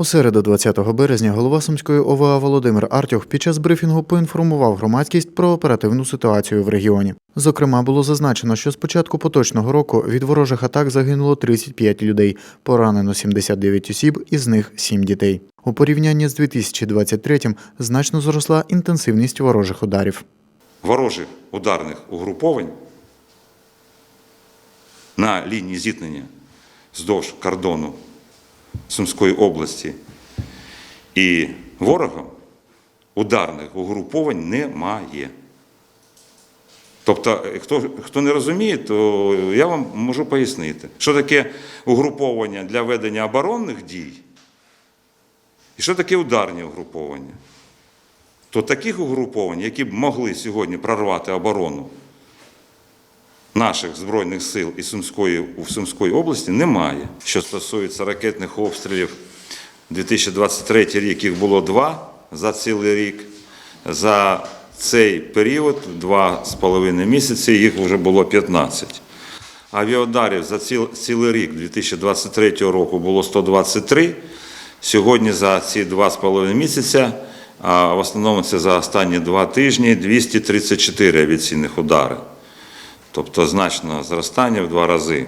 У середу, 20 березня, голова Сумської ОВА Володимир Артюх під час брифінгу поінформував громадськість про оперативну ситуацію в регіоні. Зокрема, було зазначено, що з початку поточного року від ворожих атак загинуло 35 людей, поранено 79 осіб, із них 7 дітей. У порівнянні з 2023-м значно зросла інтенсивність ворожих ударів. ворожих ударних угруповань на лінії зіткнення вздовж кордону Сумської області і ворогом ударних угруповань немає. Тобто, е, хто, хто не розуміє, то я вам можу пояснити, що таке угруповання для ведення оборонних дій і що таке ударні угруповання то таких угруповань, які б могли сьогодні прорвати оборону наших Збройних сил і Сумської, в Сумської області, немає. Що стосується ракетних обстрілів, 2023 рік їх було два за цілий рік. За цей період, два з половиною місяці, їх вже було 15. Авіаударів за ціл- цілий рік 2023 року було 123. Сьогодні за ці два з половиною місяця, а в основному це за останні два тижні, 234 авіаційних удари. Тобто значне зростання в два рази.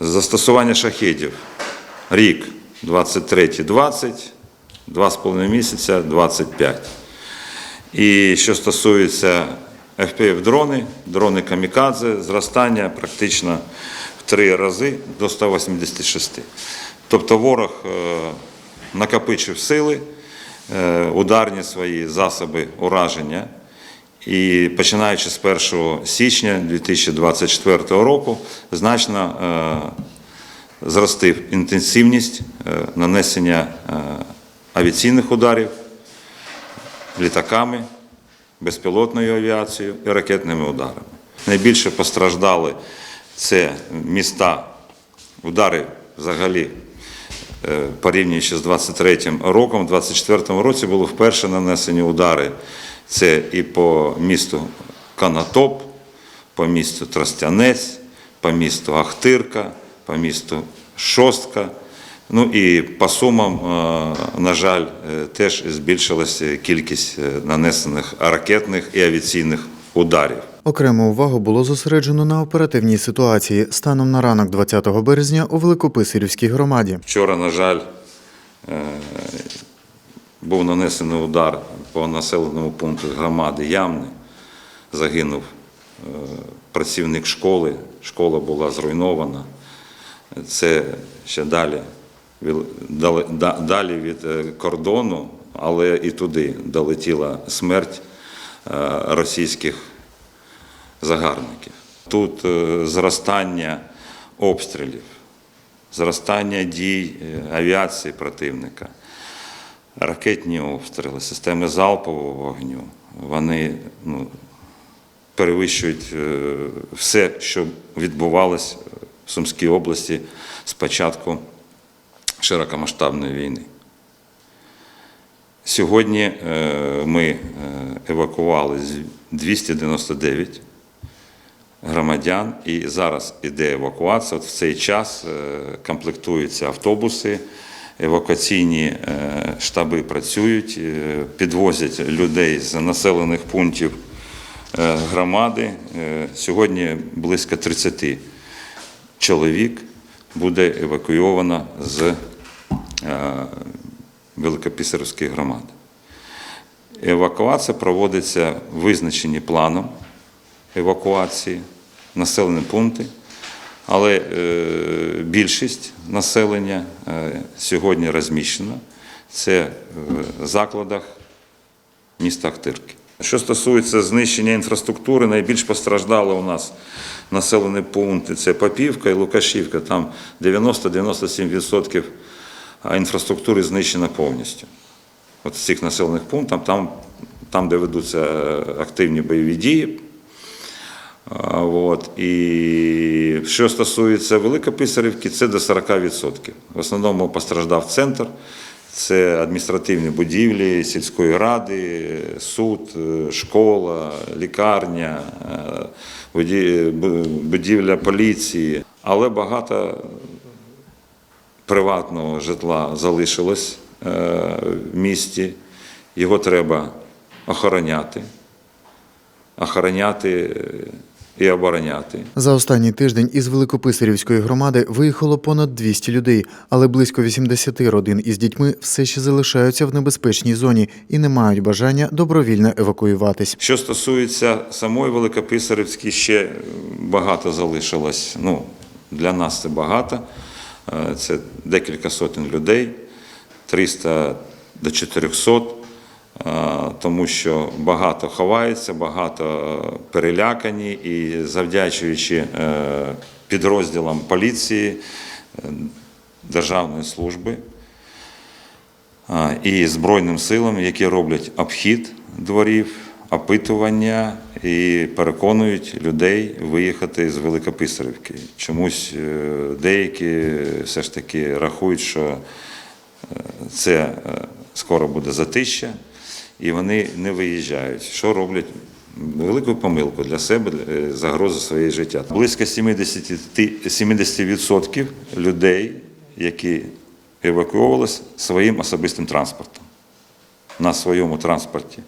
Застосування шахедів. Рік 23 20, два з половиною місяця 25. І що стосується FPV-дрони, дрони камікадзе, зростання практично в три рази до 186. Тобто ворог е, накопичив сили, е, ударні свої засоби ураження. І починаючи з 1 січня 2024 року значно е, зростив інтенсивність е, нанесення е, авіаційних ударів літаками, безпілотною авіацією і ракетними ударами. Найбільше постраждали це міста, удари взагалі. Порівнюючи з 23 роком, у 24 році було вперше нанесені удари. Це і по місту Канатоп, по місту Тростянець, по місту Ахтирка, по місту Шостка. Ну і по сумам, е, на жаль, е, теж збільшилася кількість е, нанесених ракетних і авіаційних ударів. Окрему увагу було зосереджено на оперативній ситуації станом на ранок 20 березня у Великописарівській громаді. Вчора, на жаль, був нанесений удар по населеному пункту громади Ямни. Загинув е, працівник школи. Школа була зруйнована. Це ще далі, далі від е, кордону, але і туди долетіла смерть е, російських загарбників. Тут зростання обстрілів, зростання дій авіації противника, ракетні обстріли, системи залпового вогню. Вони ну, перевищують е, все, що відбувалось в Сумській області з початку широкомасштабної війни. Сьогодні е, ми е, евакували 299 громадян, і зараз іде евакуація. От в цей час комплектуються автобуси, евакуаційні е, штаби працюють, е, підвозять людей з населених пунктів е, громади. Сьогодні близько 30 чоловік буде евакуйовано з Великописарівської громади. Евакуація проводиться визначені планом евакуації, населені пункти, але е, більшість населення е, сьогодні розміщена. Це в закладах міста Ахтирки. Що стосується знищення інфраструктури, найбільш постраждали у нас населені пункти це Попівка і Лукашівка. Там 90-97% інфраструктури знищено повністю. От з цих населених пунктів, там, там де ведуться е, активні бойові дії. От. І що стосується Великописарівки, це до 40%. В основному постраждав центр, це адміністративні будівлі сільської ради, суд, е, школа, лікарня, е, буді- бу- будівля поліції. Але багато приватного житла залишилось е, в місті. Його треба охороняти, охороняти і обороняти. За останній тиждень із Великописарівської громади виїхало понад 200 людей, але близько 80 родин із дітьми все ще залишаються в небезпечній зоні і не мають бажання добровільно евакуюватись. Що стосується самої Великописарівської, ще багато залишилось. Ну, для нас це багато. Е, Це декілька сотень людей, 300 до 400, е, тому що багато ховаються, багато перелякані і завдячуючи е, підрозділам поліції, е, державної служби, і Збройним силам, які роблять обхід дворів, опитування і переконують людей виїхати з Великописарівки. Чомусь е, деякі все ж таки рахують, що е, це е, скоро буде затища, і вони не виїжджають. Що роблять? Велику помилку для себе, для- е, загрозу своєї життя. Близько 70, 70% людей, які евакуювалися своїм особистим транспортом на своєму транспорті.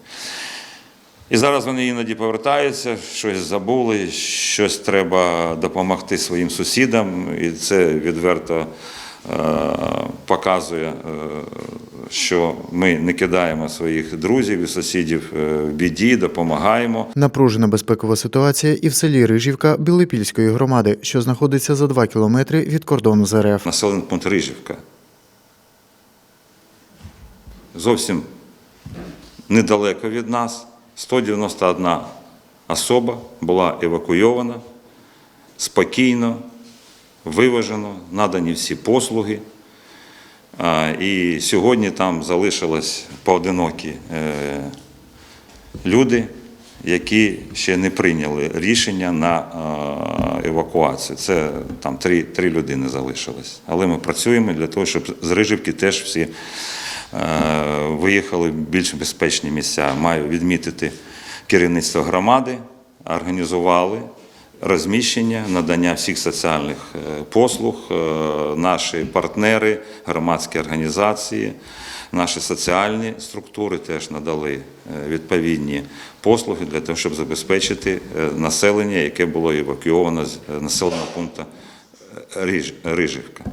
І зараз вони іноді повертаються, щось забули, щось треба допомогти своїм сусідам, і це відверто показує, е, що ми не кидаємо своїх друзів і сусідів е, в біді, допомагаємо. Напружена безпекова ситуація і в селі Рижівка Білопільської громади, що знаходиться за 2 кілометри від кордону з РФ. Населений пункт Рижівка. Зовсім недалеко від нас 191 особа була евакуйована спокійно, виважено, надані всі послуги. І сьогодні там залишилось поодинокі е, люди, які ще не прийняли рішення на е, евакуацію. Це там три, три людини залишилось. Але ми працюємо для того, щоб з Рижівки теж всі е, виїхали в більш безпечні місця. Маю відмітити керівництво громади, організували розміщення, надання всіх соціальних е, послуг, е, наші партнери, громадські організації, наші соціальні структури теж надали е, відповідні послуги для того, щоб забезпечити населення, яке було евакуйовано з населеного пункту Рижівка.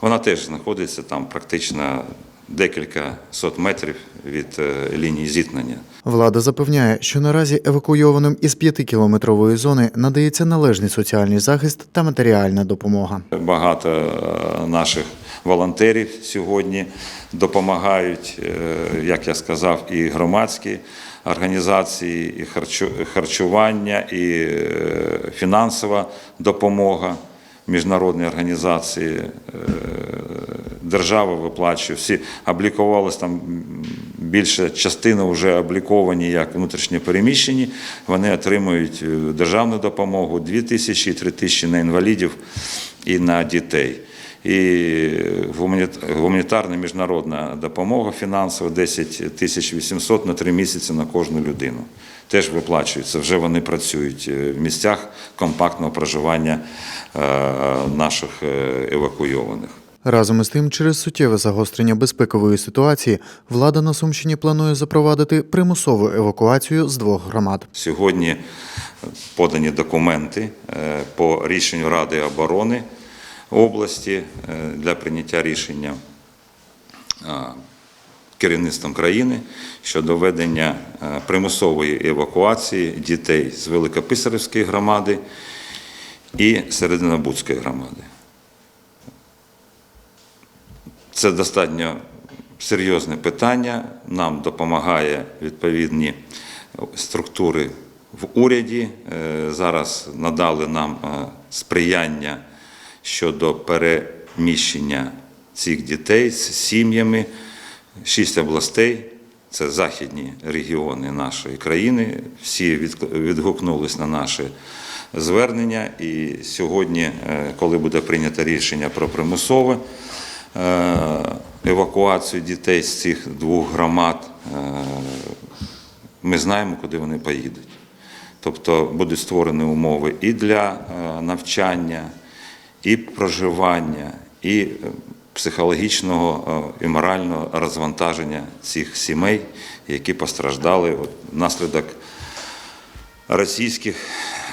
Вона теж знаходиться там практично декілька сот метрів від е, лінії зіткнення. Влада запевняє, що наразі евакуйованим із 5-кілометрової зони надається належний соціальний захист та матеріальна допомога. Багато е, наших волонтерів сьогодні допомагають, е, як я сказав, і громадські організації, і харчування, і фінансова допомога. Міжнародні організації, е, держава виплачує. Всі облікувалися там м, більша частина вже обліковані як внутрішньо переміщені. Вони отримують е, державну допомогу 2 тисячі, 3 тисячі на інвалідів і на дітей. І гуманітарна міжнародна допомога фінансова 10 тисяч 800 на 3 місяці на кожну людину. Теж виплачується. Вже вони працюють е, в місцях компактного проживання е, наших е, евакуйованих. Разом із тим, через суттєве загострення безпекової ситуації, влада на Сумщині планує запровадити примусову евакуацію з двох громад. Сьогодні подані документи по рішенню Ради оборони області для прийняття рішення керівництвом країни щодо введення е, примусової евакуації дітей з Великописарівської громади і Серединобудської громади. Це достатньо серйозне питання. Нам допомагає відповідні структури в уряді. Е, Зараз надали нам е, сприяння щодо переміщення цих дітей з сім'ями. Шість областей. Це західні регіони нашої країни. Всі відгукнулись на наше звернення. І сьогодні, е, коли буде прийнято рішення про примусове е, евакуацію дітей з цих двох громад, е, ми знаємо, куди вони поїдуть. Тобто будуть створені умови і для навчання, і проживання, і психологічного е, і морального розвантаження цих сімей, які постраждали внаслідок російських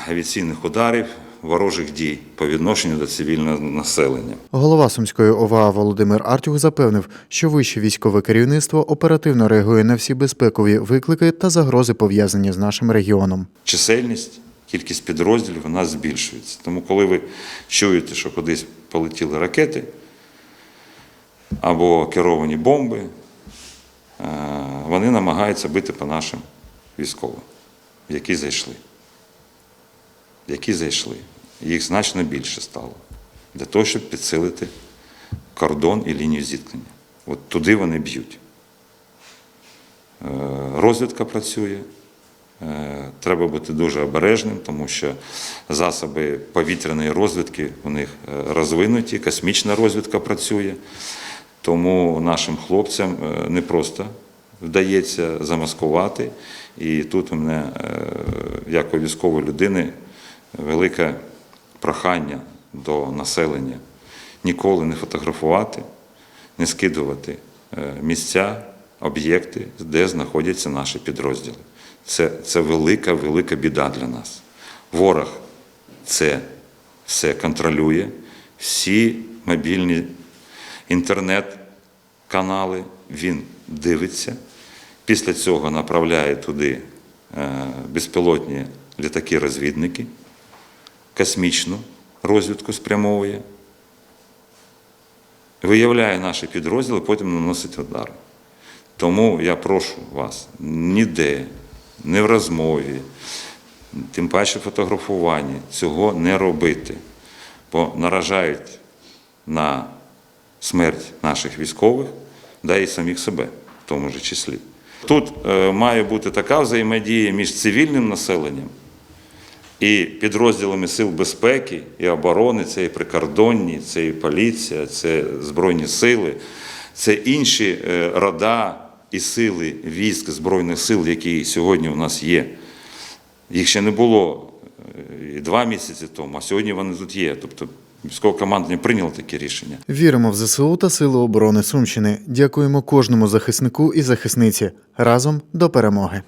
авіаційних ударів, ворожих дій по відношенню до цивільного населення. Голова Сумської ОВА Володимир Артюх запевнив, що вище військове керівництво оперативно реагує на всі безпекові виклики та загрози пов'язані з нашим регіоном. чисельність, кількість підрозділів у нас збільшується. Тому, коли ви чуєте, що кудись полетіли ракети або керовані бомби, е, вони намагаються бити по нашим військовим, які зайшли. Які зайшли. Їх значно більше стало для того, щоб підсилити кордон і лінію зіткнення. От туди вони б'ють. Е, Розвідка працює, Е, Треба бути дуже обережним, тому що засоби повітряної розвідки у них розвинуті, космічна розвідка працює. Тому нашим хлопцям е, не просто вдається замаскувати. І тут у мене, е, як у військової людини, велике прохання до населення ніколи не фотографувати, не скидувати е, місця, об'єкти, де знаходяться наші підрозділи. Це, це велика, велика біда для нас. Ворог це все контролює, всі мобільні інтернет-канали він дивиться. Після цього направляє туди е, безпілотні літаки-розвідники, космічну розвідку спрямовує, виявляє наші підрозділи, потім наносить удари. Тому я прошу вас ніде, не в розмові, тим паче фотографуванні, цього не робити, бо наражають на смерть наших військових, да і самих себе в тому ж числі. Тут е, має бути така взаємодія між цивільним населенням і підрозділами сил безпеки і оборони, це і прикордонні, це і поліція, це Збройні сили, це інші е, рода і сили військ Збройних сил, які сьогодні у нас є. Їх ще не було е, і два місяці тому, а сьогодні вони тут є. Тобто військове командування прийняло таке рішення. Віримо в ЗСУ та Сили оборони Сумщини. Дякуємо кожному захиснику і захисниці. Разом до перемоги.